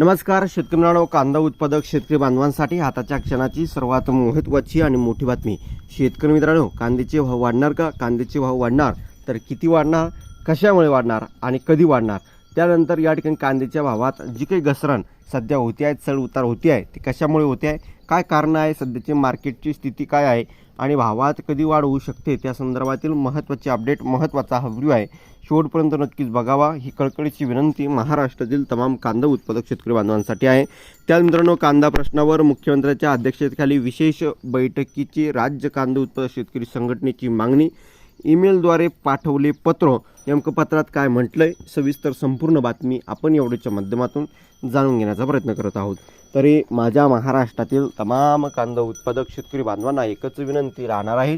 नमस्कार शेतकरी मित्रांनो कांदा उत्पादक शेतकरी बांधवांसाठी हाताच्या क्षणाची सर्वात महत्त्वाची आणि मोठी बातमी. शेतकरी मित्रांनो कांद्याचे भाव वाढणार का? कांद्याचे भाव वाढणार तर किती वाढणार? कशामुळे वाढणार आणि कधी वाढणार? त्यानंतर या ठिकाणी कांद्याच्या भावात जी काही घसरण सध्या होते आहे चढ उतार होते आहे ते कशामुळे होते आहे काय कारण आहे? सध्याची मार्केटची स्थिती काय आहे? आणि भावात कधी वाढ होऊ शकते? त्या संदर्भातील महत्त्वाचे अपडेट महत्त्वाचा हा व्ह्यू आहे. शेवटपर्यंत नक्कीच बघावा. ही कळकळीची विनंती महाराष्ट्रातील तमाम कांदा उत्पादक शेतकरी बांधवांसाठी आहे. त्या मित्रांनो कांदा प्रश्नावर मुख्यमंत्र्यांच्या अध्यक्षतेखाली विशेष बैठकीची राज्य कांदा उत्पादक शेतकरी संघटनेची मागणी ईमेलद्वारे पाठवले पत्र. नेमकं पत्रात काय आहे सविस्तर संपूर्ण बातमी आपण एवढ्याच्या माध्यमातून जाणून घेण्याचा प्रयत्न करत आहोत. तरी माझ्या महाराष्ट्रातील तमाम कांदा उत्पादक शेतकरी बांधवांना एकच विनंती राहणार आहे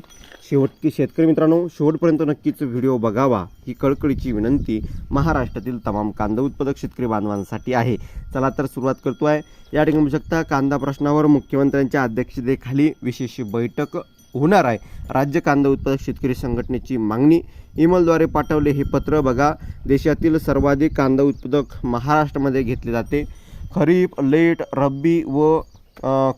शेवटची शेतकरी मित्रांनो शेवटपर्यंत नक्कीच व्हिडिओ बघावा ही कळकळीची विनंती महाराष्ट्रातील तमाम कांदा उत्पादक शेतकरी बांधवांसाठी आहे. चला तर सुरुवात करतो आहे या ठिकाणी शकता कांदा प्रश्नावर मुख्यमंत्र्यांच्या अध्यक्षतेखाली विशेष बैठक होणार आहे. राज्य कांदा उत्पादक शेतकरी संघटनेची मागणी ईमेलद्वारे पाठवले हे पत्र बघा. देशातील सर्वाधिक कांदा उत्पादक महाराष्ट्रामध्ये घेतले जाते. खरीप लेट रब्बी व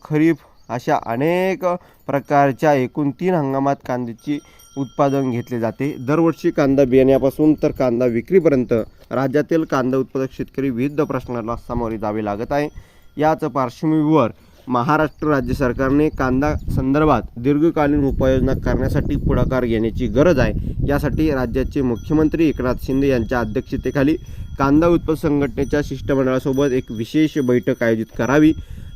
खरीप अशा अनेक प्रकारच्या एकूण तीन हंगामात कांद्याची उत्पादन घेतले जाते. दरवर्षी कांदा बियाण्यापासून तर कांदा विक्रीपर्यंत राज्यातील कांदा उत्पादक शेतकरी विविध प्रश्नाला सामोरे जावे लागत आहे. याच पार्श्वभूमीवर महाराष्ट्र राज्य सरकारने कांदा संदर्भात दीर्घकालीन उपाययोजना करण्यासाठी पुढाकार घेण्याची गरज आहे. यासाठी राज्याचे मुख्यमंत्री एकनाथ शिंदे यांच्या अध्यक्षतेखाली कांदा उत्पादक संघटनेच्या शिष्टमंडळासोबत एक विशेष बैठक आयोजित करावी.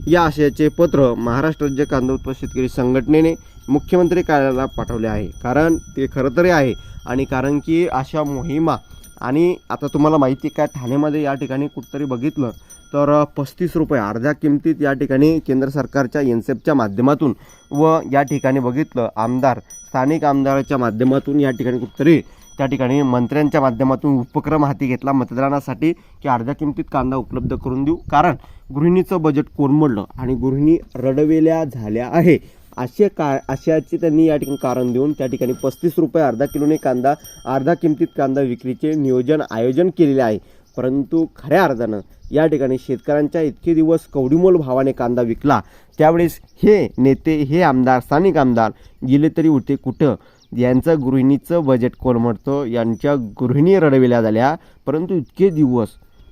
या आशयाचे पत्र महाराष्ट्र राज्य कांदा उत्पादक शेतकरी संघटनेने मुख्यमंत्री कार्यालयाला पाठवले आहे. कारण ते खरं तरी आहे आणि कारण की अशा मोहिमा आणि आता तुम्हाला माहिती आहे का ठाण्यामध्ये या ठिकाणी कुठंतरी बघितलं तर पस्तीस रुपये अर्ध्या किमतीत या ठिकाणी केंद्र सरकारच्या एनसेपच्या माध्यमातून व या ठिकाणी बघितलं आमदार स्थानिक आमदाराच्या माध्यमातून या ठिकाणी कुठंतरी त्या ठिकाणी मंत्र्यांच्या माध्यमातून उपक्रम हाती घेतला मतदानासाठी की अर्ध्या किमतीत कांदा उपलब्ध करून देऊ. कारण गृहिणीचं बजेट कोरमडलं आणि गृहिणी रडवेल्या झाल्या आहे. असे का अशाचे त्यांनी या ठिकाणी कारण देऊन त्या ठिकाणी पस्तीस रुपये अर्धा किलोने कांदा अर्धा किमतीत कांदा विक्रीचे नियोजन आयोजन केलेले आहे. परंतु खऱ्या अर्थानं या ठिकाणी शेतकऱ्यांच्या इतके दिवस कवडीमोल भावाने कांदा विकला त्यावेळेस हे नेते हे आमदार स्थानिक आमदार गेले तरी उठे कुठं? यांचं गृहिणीचं बजेट कोलमडतं यांच्या गृहिणी रडविल्या झाल्या. परंतु इतके दिवस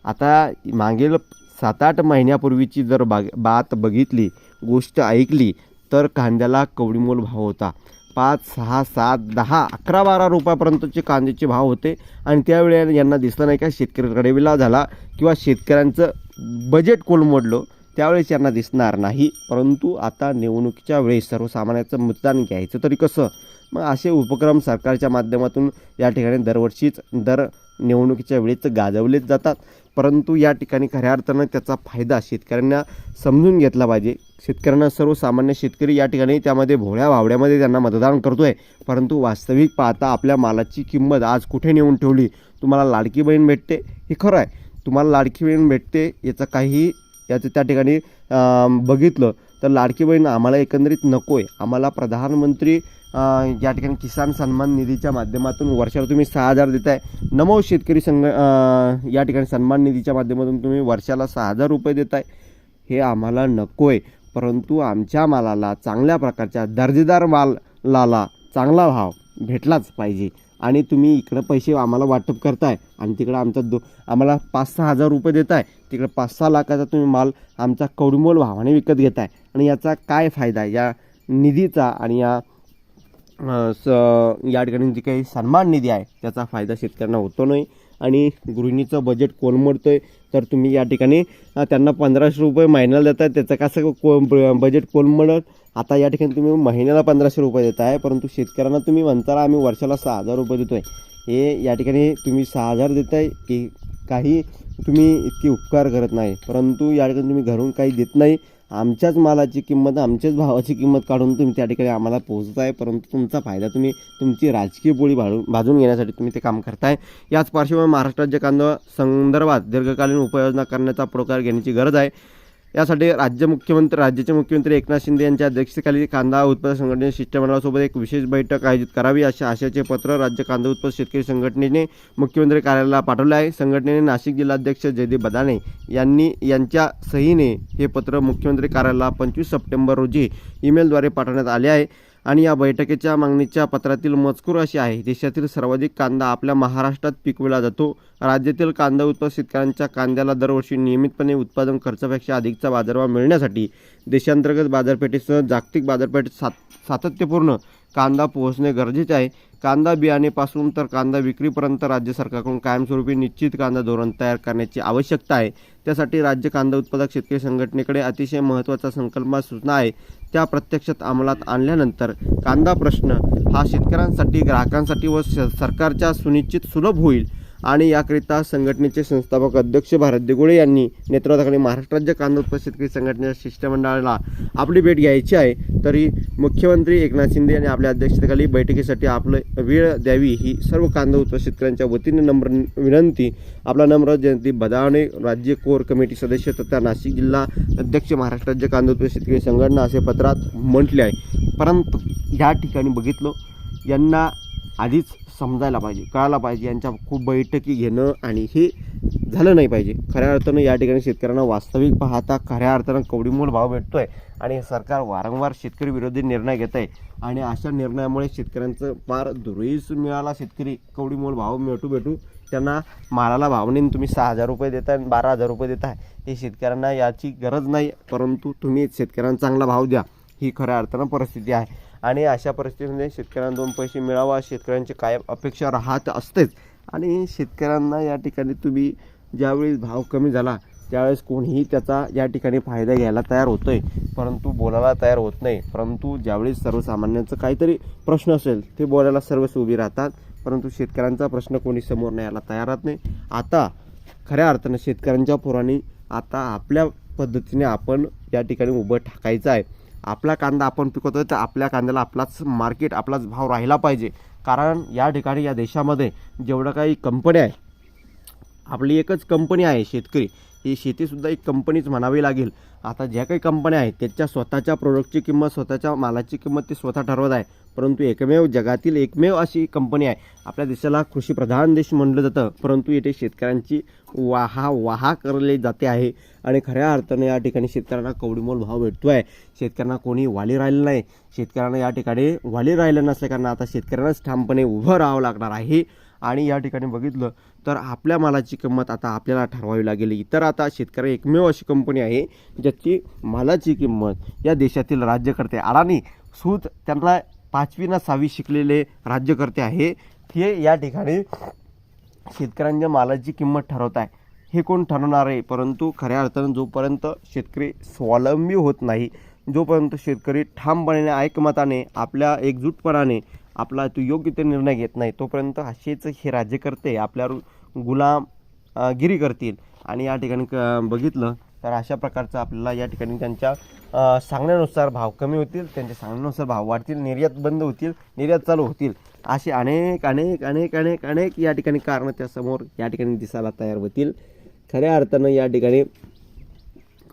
आता मागील सात आठ महिन्यापूर्वीची जर बाग बात बघितली गोष्ट ऐकली तर कांद्याला कवडीमोल भाव होता. पाच सहा सात दहा अकरा बारा रुपयापर्यंतचे कांद्याचे भाव होते आणि त्यावेळी यांना दिसलं नाही का शेतकरी विला झाला किंवा शेतकऱ्यांचं बजेट कोलमोडलं त्यावेळेस यांना दिसणार नाही. परंतु आता निवडणुकीच्या वेळेस सर्वसामान्याचं मतदान घ्यायचं तरी कसं? मग असे उपक्रम सरकारच्या माध्यमातून या ठिकाणी दरवर्षीच दर निवडणुकीच्या वेळेस गाजवलेच जातात. परंतु या ठिकाणी खऱ्या अर्थानं त्याचा फायदा शेतकऱ्यांना समजून घेतला पाहिजे. शेतकऱ्यांना सर्वसामान्य शेतकरी या ठिकाणी त्यामध्ये भोळ्या भावड्यामध्ये त्यांना मतदान करतो आहे परंतु वास्तविक पाहता आपल्या मालाची किंमत आज कुठे नेऊन ठेवली? तुम्हाला लाडकी बहीण भेटते? हे खरं आहे. तुम्हाला लाडकी बहीण भेटते याचं काही याचं त्या ठिकाणी बघितलं. तर लाडकी बहीण आम्हाला एकंदरीत नको आहे आम्हाला प्रधानमंत्री या ठिकाणी किसान सन्मान निधीच्या माध्यमातून वर्षाला तुम्ही सहा हजार देताय. नमो शेतकरी संघ या ठिकाणी सन्मान निधीच्या माध्यमातून तुम्ही वर्षाला सहा हजार रुपये देताय. हे आम्हाला नको आहे परंतु आमच्या मालाला चांगल्या प्रकारच्या दर्जेदार मालाला चांगला भाव भेटलाच पाहिजे. आणि तुम्ही इकडं पैसे आम्हाला वाटप करताय आणि तिकडं आमचा दो आम्हाला पाच सहा हजार रुपये देताय. तिकडं पाच सहा लाखाचा तुम्ही माल आमचा कवडीमोल भावाने विकत घेताय. आणि याचा काय फायदा आहे? या निधीचा आणि या स या ठिकाणी जी काही सन्मान निधी आहे त्याचा फायदा शेतकऱ्यांना होतो नाही. आणि गृहिणीचं बजेट कोलमडतो आहे तर तुम्ही या ठिकाणी त्यांना पंधराशे रुपये महिन्याला देताय. त्याचं कसं को बजेट कोलमडत? आता या ठिकाणी तुम्ही महिन्याला पंधराशे रुपये देत आहे परंतु शेतकऱ्यांना तुम्ही म्हणताना आम्ही वर्षाला सहा हजार रुपये देतो आहे हे या ठिकाणी तुम्ही सहा हजार देताय की काही तुम्ही इतकी उपकार करत नाही. परंतु या ठिकाणी तुम्ही घरून काही देत नाही. आमच्याच मालाची किंमत आमच्याच भावाची किंमत काढून तुम्ही त्या ठिकाणी आम्हाला पोहोचत आहे परंतु तुमचा फायदा तुम्ही तुमची राजकीय बोळी भाडून भाजून घेण्यासाठी तुम्ही ते काम करताय. याच पार्श्वभूमीवर महाराष्ट्र राज्य कांदा संदर्भात दीर्घकालीन उपाययोजना करण्याचा पुढाकार घेण्याची गरज आहे. यासाठी राज्य मुख्यमंत्री राज्याचे मुख्यमंत्री एकनाथ शिंदे यांच्या अध्यक्षतेखाली कांदा उत्पादक संघटने शिष्टमंडळासोबत एक विशेष बैठक आयोजित करावी अशा आशयाचे पत्र राज्य कांदा उत्पादक शेतकरी संघटनेने मुख्यमंत्री कार्यालयाला पाठवले आहे. संघटनेने नाशिक जिल्हाध्यक्ष जयदीप बदाणे यांनी यांच्या सहीने हे पत्र मुख्यमंत्री कार्यालयाला पंचवीस सप्टेंबर रोजी ईमेलद्वारे पाठवण्यात आले आहे. आणि या बैठकीच्या मागणीच्या पत्रातील मजकूर अशी आहे देशातील सर्वाधिक कांदा आपल्या महाराष्ट्रात पिकविला जातो. राज्यातील कांदा उत्पादक शेतकऱ्यांच्या कांद्याला दरवर्षी नियमितपणे उत्पादन खर्चापेक्षा अधिकचा बाजारभाव मिळण्यासाठी देशांतर्गत बाजारपेठेसह जागतिक बाजारपेठ सात सातत्यपूर्ण कांदा पोहोचणे गरजेचे आहे. कांदा बियाणेपासून तर कांदा विक्रीपर्यंत राज्य सरकारकडून कायमस्वरूपी निश्चित कांदा धोरण तयार करण्याची आवश्यकता आहे. त्यासाठी राज्य कांदा उत्पादक शेतकरी संघटनेकडे अतिशय महत्त्वाचा संकल्प सूचना आहे. त्या प्रत्यक्षात अंमलात आणल्यानंतर कांदा प्रश्न हा शेतकऱ्यांसाठी ग्राहकांसाठी व स- सरकारच्या सुनिश्चित सुलभ होईल आणि याकरिता संघटनेचे संस्थापक अध्यक्ष भारत देगुळे यांनी नेतृत्वाखाली महाराष्ट्र राज्य कांदा उत्पादक शेतकरी संघटनेच्या शिष्टमंडळाला आपली भेट घ्यायची आहे. तरी मुख्यमंत्री एकनाथ शिंदे यांनी आपल्या अध्यक्षतेखाली बैठकीसाठी आपलं वेळ द्यावी ही सर्व कांदा उत्पादक शेतकऱ्यांच्या वतीने नम्र विनंती. आपला नम्र जयंती बदावणे राज्य कोर कमिटी सदस्य तथा नाशिक जिल्हा अध्यक्ष महाराष्ट्र राज्य कांदा उत्पादक शेतकरी संघटना असे पत्रात म्हटले आहे. परंतु या ठिकाणी बघितलं यांना आधीच समजायला पाहिजे कळायला पाहिजे यांच्या खूप बैठकी घेणं आणि हे झालं नाही पाहिजे. खऱ्या अर्थानं या ठिकाणी शेतकऱ्यांना वास्तविक पाहता खऱ्या अर्थानं कवडीमोल भाव भेटतो आहे आणि सरकार वारंवार शेतकरी विरोधी निर्णय घेत आहे. आणि अशा निर्णयामुळे शेतकऱ्यांचं फार दुर्वेस मिळाला शेतकरी कवडीमोल भाव भेटू भेटू. त्यांना मालाला भाव तुम्ही सहा हजार रुपये देताय आणि बारा हजार रुपये देताय. हे शेतकऱ्यांना याची गरज नाही परंतु तुम्ही शेतकऱ्यांना चांगला भाव द्या. ही खऱ्या अर्थानं परिस्थिती आहे. आणि अशा परिस्थितीमध्ये शेतकऱ्यांना दोन पैसे मिळावा शेतकऱ्यांची कायम अपेक्षा राहत असतेच. आणि शेतकऱ्यांना या ठिकाणी तुम्ही ज्यावेळी भाव कमी झाला त्यावेळेस कोणीही त्याचा या ठिकाणी फायदा घ्यायला तयार होतो आहे परंतु बोलायला तयार होत नाही. परंतु ज्यावेळी सर्वसामान्यांचं काहीतरी प्रश्न असेल ते बोलायला सर्वच उभी राहतात. परंतु शेतकऱ्यांचा प्रश्न कोणी समोर न्यायला तयार राहत नाही. आता खऱ्या अर्थानं शेतकऱ्यांच्या पोरांनी आता आपल्या पद्धतीने आपण या ठिकाणी उभं ठाकायचं आहे. आपला कांदा आपण पिकवतो तर आपल्या कांद्याला आपलाच मार्केट आपलाच भाव राहिला पाहिजे. कारण या ठिकाणी या देशामध्ये जेवढं काही कंपन्या आहे आपली एकच कंपनी आहे शेतकरी. ही शेतीसुद्धा एक कंपनीच म्हणावी लागेल. आता ज्या काही कंपन्या आहेत त्याच्या स्वतःच्या प्रोडक्टची किंमत स्वतःच्या मालाची किंमत ते स्वतः ठरवत आहे. परंतु एकमेव जगातील एकमेव अशी कंपनी आहे. आपल्या देशाला कृषीप्रधान देश म्हटलं जातं. परंतु येथे शेतकऱ्यांची वाहा वाहा करले जाते आहे. आणि खऱ्या अर्थाने या ठिकाणी शेतकऱ्यांना कवडीमोल भाव भेटतो आहे शेतकऱ्यांना कोणी वाली राहिलं नाही. शेतकऱ्यांना या ठिकाणी वाली राहिलं नसल्या आता शेतकऱ्यांनाच ठामपणे उभं राहावं लागणार आहे. आणि या ठिकाणी बघितलं तर आपल्या मालाची किंमत आता आपल्याला ठरवावी लागेल. इतर आता शेतकरी एकमेव अशी कंपनी आहे ज्याची मालाची किंमत या देशातील राज्यकर्ते अडाणी सूत त्यांना पाचवी ना सहावी शिकलेले राज्यकर्ते आहे. हे या ठिकाणी शेतकऱ्यांच्या मालाची किंमत ठरवत आहे. हे कोण ठरवणार आहे? परंतु खऱ्या अर्थानं जोपर्यंत शेतकरी स्वावलंबी होत नाही जोपर्यंत शेतकरी ठामपणे ऐकमताने आपल्या एकजूटपणाने आपला तो योग्य ते निर्णय घेत नाही तोपर्यंत असेच हे राज्यकर्ते आपल्यावर गुलाम गिरी करतील. आणि या ठिकाणी क बघितलं तर अशा प्रकारचं आपल्याला या ठिकाणी त्यांच्या सांगण्यानुसार भाव कमी होतील त्यांच्या सांगण्यानुसार भाव वाढतील निर्यात बंद होतील निर्यात चालू होतील. असे अनेक अनेक अनेक अनेक अनेक या ठिकाणी कारणं त्यासमोर या ठिकाणी दिसायला तयार होतील. खऱ्या अर्थानं या ठिकाणी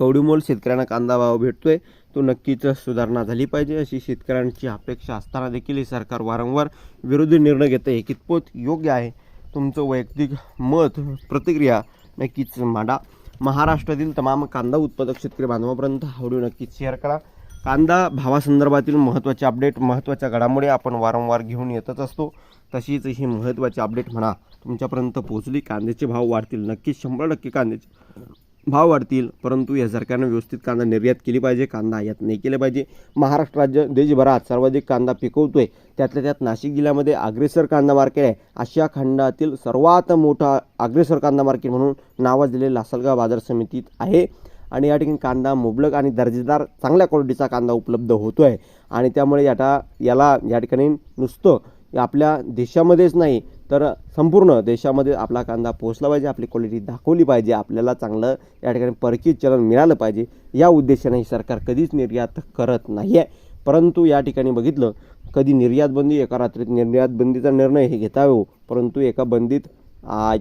कवडीमोल शेतकऱ्यांना कांदा भाव भेटतोय तो नक्कीच सुधारणा झाली पाहिजे अशी शेतकऱ्यांची अपेक्षा असताना देखील हे सरकार वारंवार विरोधी निर्णय घेतं हे कितपत योग्य आहे? तुमचं वैयक्तिक मत प्रतिक्रिया नक्कीच मांडा. महाराष्ट्रातील तमाम कांदा उत्पादक शेतकरी बांधवापर्यंत हा व्हिडिओ नक्कीच शेअर करा. कांदा भावासंदर्भातील महत्त्वाचे अपडेट महत्त्वाच्या घडामोडी आपण वारंवार घेऊन येतच असतो. तशीच ही महत्त्वाची अपडेट म्हणा तुमच्यापर्यंत पोहोचली. कांद्याचे भाव वाढतील नक्कीच शंभर टक्के कांद्याचे भाव वाढतील परंतु या सरकारनं व्यवस्थित कांदा निर्यात केली पाहिजे कांदा आयात नाही केला पाहिजे. महाराष्ट्र राज्य देशभरात सर्वाधिक कांदा पिकवतोय. त्यातल्या त्यात नाशिक जिल्ह्यामध्ये अग्रेसर कांदा मार्केट आहे. आशिया खंडातील सर्वात मोठा अग्रेसर कांदा मार्केट म्हणून नावाजलेले लासलगाव बाजार समितीत आहे. आणि या ठिकाणी कांदा मुबलक आणि दर्जेदार चांगल्या क्वालिटीचा कांदा उपलब्ध होतो आहे आणि त्यामुळे याटा याला या ठिकाणी नुसतं आपल्या देशामध्येच नाही तर संपूर्ण देशामध्ये आपला कांदा पोहोचला पाहिजे आपली क्वालिटी दाखवली पाहिजे आपल्याला चांगलं या ठिकाणी परकीय चलन मिळालं पाहिजे या उद्देशाने सरकार कधीच निर्यात करत नाही आहे परंतु या ठिकाणी बघितलं कधी निर्यात बंदी एका रात्रीत निर्यात बंदीचा निर्णय हे घेता येऊ परंतु एका बंदीत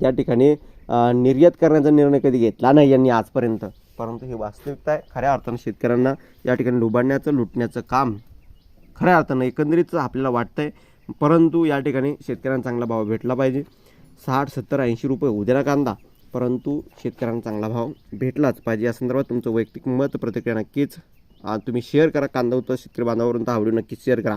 या ठिकाणी निर्यात करण्याचा निर्णय कधी घेतला नाही यांनी आजपर्यंत. परंतु ही वास्तविकता आहे. खऱ्या अर्थानं शेतकऱ्यांना या ठिकाणी लुबाडण्याचं लुटण्याचं काम खऱ्या अर्थानं एकंदरीत आपल्याला वाटतं आहे परंतु या ठिकाणी शेतकऱ्यांना चांगला भाव भेटला पाहिजे. साठ सत्तर ऐंशी रुपये उद्याला कांदा. परंतु शेतकऱ्यांना चांगला भाव भेटलाच पाहिजे. या संदर्भात तुमचं वैयक्तिक मत प्रतिक्रिया नक्कीच तुम्ही शेअर करा. कांदा उत्पादक शेतकरी बांधावरून तर आवडी नक्कीच शेअर करा.